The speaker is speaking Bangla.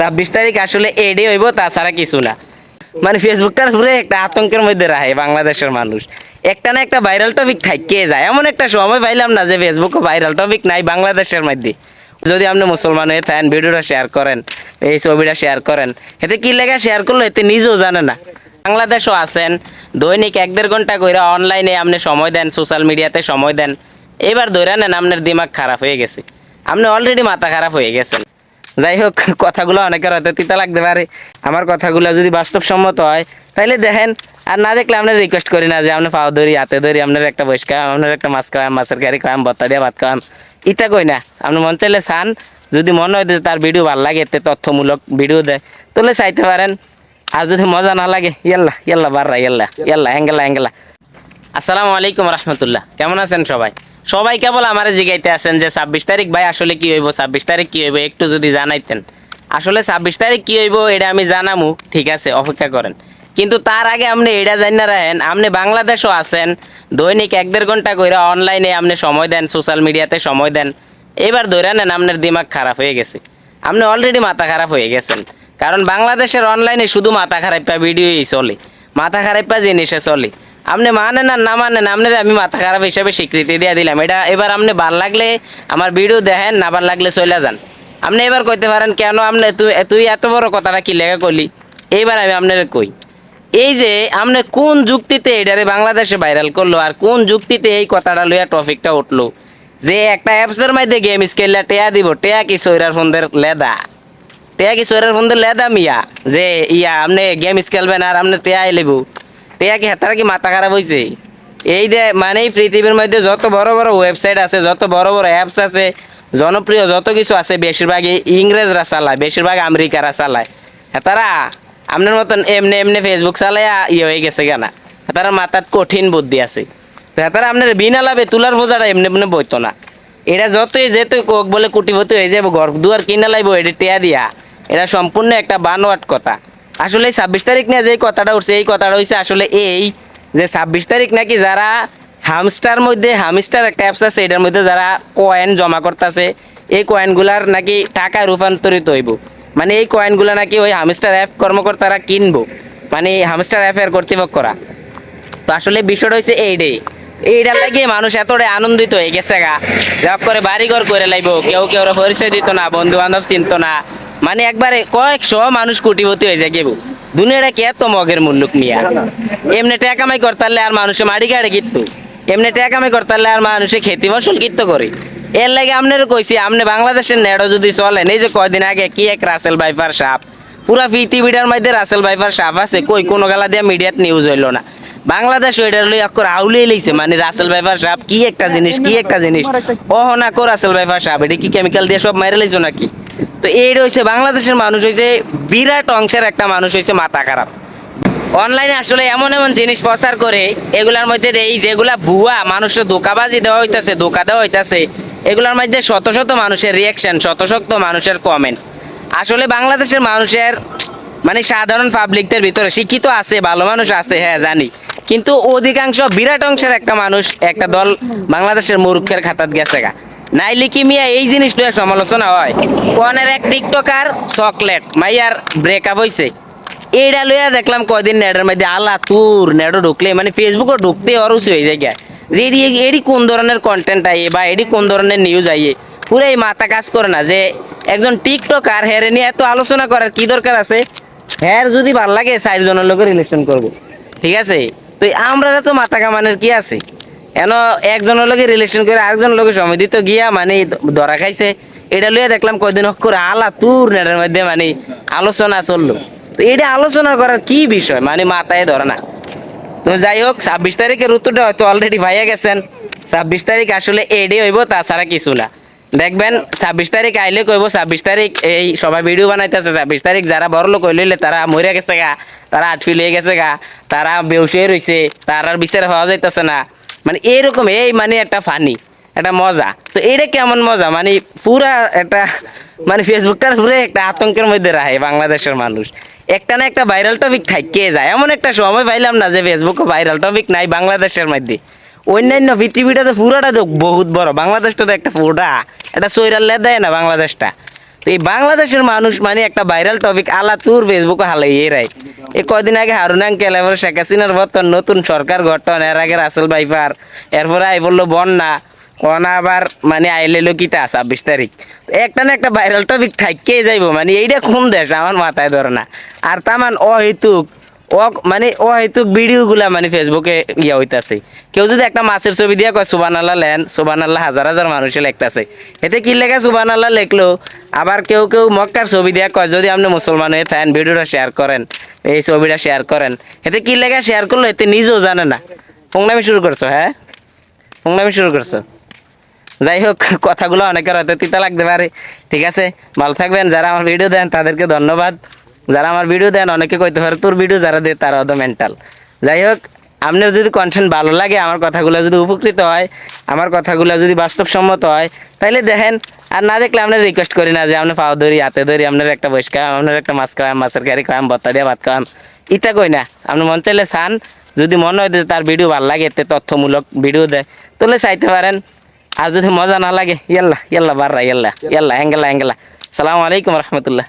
ছাব্বিশ তারিখ আসলে এডে হইব, তাছাড়া কিছু না। মানে ফেসবুকটার পুরো একটা আতঙ্কের মধ্যে রাখে বাংলাদেশের মানুষ। একটা না একটা ভাইরাল টপিক থাইকে যায়। এমন একটা সময় পাইলাম না যে ফেসবুকে ভাইরাল টপিক নাই বাংলাদেশের মধ্যে। যদি আপনি মুসলমান হয়ে থাকেন, ভিডিওটা শেয়ার করেন, এই ছবিটা শেয়ার করেন, এতে কি লেখা শেয়ার করল এতে নিজেও জানে না। বাংলাদেশও আছেন, দৈনিক এক দেড় ঘণ্টা করে অনলাইনে আপনি সময় দেন সোশ্যাল মিডিয়াতে সময় দেন। এবার ধরে নেন, আপনার দিমাগ খারাপ হয়ে গেছে। আপনি অলরেডি মাথা খারাপ হয়ে গেছেন। যাই হোক কথাগুলো অনেকের হয়তো তিতা লাগতে পারে। আমার কথাগুলো যদি বাস্তবসম্মত হয়, তাহলে দেখেন, আর না দেখলে আমরা রিকোয়েস্ট করি না যে আপনি পাও ধরি, হাতে ধরি, আপনার একটা বৈশ খাওয়াম, আপনার একটা মাছ খাওয়াম, মাছের কারি খাওয়াম বত্তা দিয়ে ভাত খাওয়াম ইটা কই না। আপনি মন চাইলে চান, যদি মনে হয় যে তার ভিডিও ভালো লাগে, এতে তথ্যমূলক ভিডিও দেয়, তাহলে চাইতে পারেন। আর যদি মজা না লাগে, ইয়াল্লা ইয়াল্লা, বাররা, ইয়াল্লা ইয়াল্লা, হ্যাঙ্গেলা হ্যাঙ্গেলা। আসসালামু আলাইকুম রহমতুল্লাহ। কেমন আছেন সবাই? সবাই কেবল আমার জিগাইতে আছেন যে ছাব্বিশ তারিখ, ভাই, আসলে কি হইব? ছাব্বিশ তারিখ কি হইব? একটু যদি জানাইতেন। আসলে ছাব্বিশ তারিখ কি হইব এটা আমি জানামু, ঠিক আছে, অপেক্ষা করেন। কিন্তু তার আগে আপনি এটা জানি না রাখেন, আপনি বাংলাদেশও আছেন, দৈনিক এক দেড় ঘণ্টা করে অনলাইনে আপনি সময় দেন সোশ্যাল মিডিয়াতে সময় দেন। এবার ধরে নেন আপনার দিমাগ খারাপ হয়ে গেছে। আপনি অলরেডি মাথা খারাপ হয়ে গেছেন। কারণ বাংলাদেশের অনলাইনে শুধু মাথা খারাপটা ভিডিওই চলে, মাথা খারাপটা জিনিসে চলে। আপনি মানেন আর না মানেন আপনার আমি মাথা খারাপ হিসাবে স্বীকৃতি দিয়ে দিলাম। এটা এবার আপনি ভালো লাগলে আমার ভিডিও দেখেন, না ভালো লাগলে চলে যান। আপনি এবার কইতে পারেন, কেন আপনি তুই তুই এত বড় কথাটা কি লেখা করলি এইবার আমি আপনার কই। এই যে আপনি কোন যুক্তিতে এটারে বাংলাদেশে ভাইরাল করল আর কোন যুক্তিতে এই কথাটা লইয়া টপিকটা উঠল? যে একটা অ্যাপসের মধ্যে গেম স্কেলটা টেয়া দিব, টেয়া কি সৈরার ফোনদের লেদা? টেয়া কি সৈরার ফোনদের লেদা মিয়া? যে ইয়া আপনি গেম খেলবেন আর আপনি টেয়া লেব। টেয়া কি তারা কি মাথা খারাপ হয়েছে এই যে মানে এই পৃথিবীর মধ্যে যত বড় বড় ওয়েবসাইট আছে, যত বড় বড় অ্যাপস আছে জনপ্রিয় যত কিছু আছে বেশিরভাগই ইংরেজরা চালায় বেশিরভাগ আমেরিকারা চালায় তারা আপনার মতন এমনি এমনি ফেসবুক চালায় ইয়ে হয়ে গেছে কেনা তারা মাথার কঠিন বুদ্ধি আছে। তারা আপনার বিনা লাভে তুলার বোঝাটা এমনি এমনি বইতো না। এটা যতই যেহেতু কোক বলে কুটিপতি হয়ে যাব ঘর দুয়ার কিনা লাইব এটা টেয়া দিয়া। এটা সম্পূর্ণ একটা বানোয়াট কথা। আসলে ছাব্বিশ তারিখ নিয়ে যে কথাটা উঠছে, এই কথাটা হচ্ছে আসলে এই যে ছাব্বিশ তারিখ নাকি যারা হামস্টার মধ্যে হামস্টার একটা অ্যাপস আছে, এটার মধ্যে যারা কয়েন জমা করতেছে, এই কয়েনগুলার নাকি টাকায় রূপান্তরিত হইব। মানে এই কয়েনগুলো নাকি ওই হামস্টার অ্যাপ কর্মকর্তারা কিনবো মানে হামস্টার অ্যাপের কর্তৃপক্ষরা। তো আসলে বিষয়টা হচ্ছে এইটাই। এইটার লাগে মানুষ এতটাই আনন্দিত হয়ে গেছে গা। যা করে বাড়িঘর করে লাইব, কেউ কেউ পরিচয় দিত না বন্ধু বান্ধব চিনত না মানে একবারে কয়েকশো মানুষ কোটিপতি হয়ে যায় কেবু। দুনিয়াটা কে এত মগের মুল্লুক নিয়া এমনি টাকা কামাই করতারলে আর মানুষে মাড়ি গাড়ে কিত্তু এমনি টাকা কামাই করতারলে আর মানুষে খেতি ফসল কিত্ত করে। এর লাগে আপনার কইছি আপনি বাংলাদেশের নেড়ো যদি চলেন এই যে কয়দিন আগে কি এক রাসেল বাইফার সাপ? পুরা পৃথিবীটার মধ্যে রাসেল বাইফার সাপ আছে, কই কোনো গেলা দিয়া মিডিয়াত নিউজ হইল না। বাংলাদেশ ওইটার লই অক্ষর আউলিয়ে লইছে মানে রাসেল বাইফার সাপ কি একটা জিনিস, কি একটা জিনিস? ও না কো রাসেল বাইফার সাপ, এটা কি কেমিক্যাল দিয়ে সব মাইরে লইছো নাকি? তো এইটা হইছে বাংলাদেশের মানুষ হইছে বিরাট অংশের একটা মানুষ হইছে মাথা খারাপ। অনলাইনে আসলে এমন এমন জিনিস প্রচার করে, এগুলার মধ্যে এই যেগুলা ভুয়া, মানুষের ধোকাবাজি দেওয়া হইতাছে, ধোকা দেওয়া হইতাছে, এগুলার মধ্যে শত শত মানুষের রিয়াকশন শত শত মানুষের কমেন্ট আসলে বাংলাদেশের মানুষের মানে সাধারণ পাবলিকদের ভিতরে শিক্ষিত আছে, ভালো মানুষ আছে হ্যাঁ জানি। কিন্তু অধিকাংশ বিরাট অংশের একটা মানুষ, একটা দল বাংলাদেশের মূর্খের খাতাত গেছে গা। নাইলে কি মিয়া এই জিনিসটা সমালোচনা হয়? কোনের এক টিকটকার চকলেট, মাইয়ার ব্রেকআপ হইছে। এইটা লইয়া দেখলাম কয়দিন নেটের মধ্যে আল্লাহ তুর নেটও ঢুকলে মানে ফেসবুকে ঢুকতে অরুচি হয়ে যায়। যে এডি এডি কোন ধরনের কন্টেন্ট আইয়ে বা এডি কোন ধরনের নিউজ আইয়ে পুরো এই মাথা কাজ করে না যে একজন টিকটকার হেরে নিয়ে এত আলোচনা করার কি দরকার আছে? হ্যার যদি ভালো লাগে চারজনের লোকের রিলেশন করব। ঠিক আছে? তো আমরা তো মাথা কামানের কি আছে? এন একজনের লগে রিলেশন করে আরেকজনের লগে সময় দিত, গিয়া মানে ধরা খাইছে। এটা লইয়া দেখলাম কয়দিন অক্ষর আলা তুর নেটের মধ্যে মানে আলোচনা চলল। তো এটা আলোচনা করার কি বিষয়? মানে মাথায় ধরে না। তো যাই হোক, ছাব্বিশ তারিখের ঋতুটা হয়তো অলরেডি ভাইয়া গেছেন। ছাব্বিশ তারিখ আসলে এডে হইব, তাছাড়া কিছু না। দেখবেন, ছাব্বিশ তারিখ আইলে কইব, ছাব্বিশ তারিখ এই সবাই ভিডিও বানাইতেছে। ছাব্বিশ তারিখ যারা বড় লোক হইলে তারা মরে গেছে গা, তারা আটফিল হয়ে গেছে গা, তারা বেউসে রয়েছে তারা আর বিচারে পাওয়া যাইতেছে না। মানে এইরকম এই মানে একটা ফানি একটা মজা। তো এইটা কেমন মজা? মানে পুরা একটা মানে ফেসবুকটার পুরো একটা আতঙ্কের মধ্যে রাখে বাংলাদেশের মানুষ। একটা না একটা ভাইরাল টপিক থাইকে যায়? এমন একটা সময় পাইলাম না যে ফেসবুকে ভাইরাল টপিক নাই বাংলাদেশের মধ্যে। অন্যান্য পৃথিবীটা তো পুরোটা তো বহুত বড় বাংলাদেশটা তো একটা পুরোটা এটা সৈরাল দেয় না বাংলাদেশটা। এই বাংলাদেশের মানুষ মানে একটা ভাইরাল টপিক আলা তুর ফেসবুকে হালাই এরাই এই কদিন আগে হারুন আঙ্কেল শেখ হাসিনার বর্তন নতুন সরকার গঠন, এর আগে রাসেল ভাইফার, এরপরে আই বলল বন্যা ওনা আবার মানে আইলেলো কিটা ছাব্বিশ তারিখ। একটা না একটা ভাইরাল টপিক থাকিয়ে যাইব মানে এইটা কোন দেশ আমার মাথায় ধরে না। আর তামান অহেতুক ও মানে ও হয়তো ভিডিওগুলা মানে ফেসবুকে ইয়া হইতাছে। কেউ যদি একটা মাছের ছবি দিয়ে কয় সুবান আল্লাহ লেন সুবান আল্লাহ হাজার হাজার মানুষে লেখতাছে। এতে কি লেখা সুবান আল্লাহ লেখলো? আবার কেউ কেউ মক্কার ছবি দিয়ে কয়, যদি আপনি মুসলমান হয়ে থাকেন, ভিডিওটা শেয়ার করেন, এই ছবিটা শেয়ার করেন। এতে কি লেখা শেয়ার করল? এতে নিজেও জানে না। ফোংনামি শুরু করছ হ্যাঁ? ফোংনামি শুরু করছ। যাই হোক, কথাগুলো অনেকের হয়তো তিতা লাগতে পারে। ঠিক আছে? ভালো থাকবেন। যারা আমার ভিডিও দেন, তাদেরকে ধন্যবাদ। যারা আমার ভিডিও দেন, অনেকে কইতে পারে, তোর ভিডিও যারা দেয় তারা অত মেন্টাল যাই হোক, আপনার যদি কন্টেন্ট ভালো লাগে, আমার কথাগুলো যদি উপকৃত হয়, আমার কথাগুলো যদি বাস্তবসম্মত হয় তাহলে দেখেন, আর না দেখলে আপনার রিকোয়েস্ট করি না যে, আপনি পাও ধরি, হাতে ধরি, আপনার একটা বয়স খাওয়াম, আপনার একটা মাছ খাওয়াম, মাছের কারি খাওয়াম, বত্তা দিয়ে ভাত খাওয়াম। ইটা কই না, আপনি মন চাইলে চান, যদি মনে হয় যে তার ভিডিও ভালো লাগে, এতে তথ্যমূলক ভিডিও দেয় তাহলে চাইতে পারেন। আর যদি মজা না লাগে, ইয়াল্লা ইয়াল্লা, বাররা, ইয়াল্লা ইয়াল্লা, হ্যাঙ্গেলা হ্যাঙ্গেলা। সালামু আলাইকুম রহমতুল্লাহ।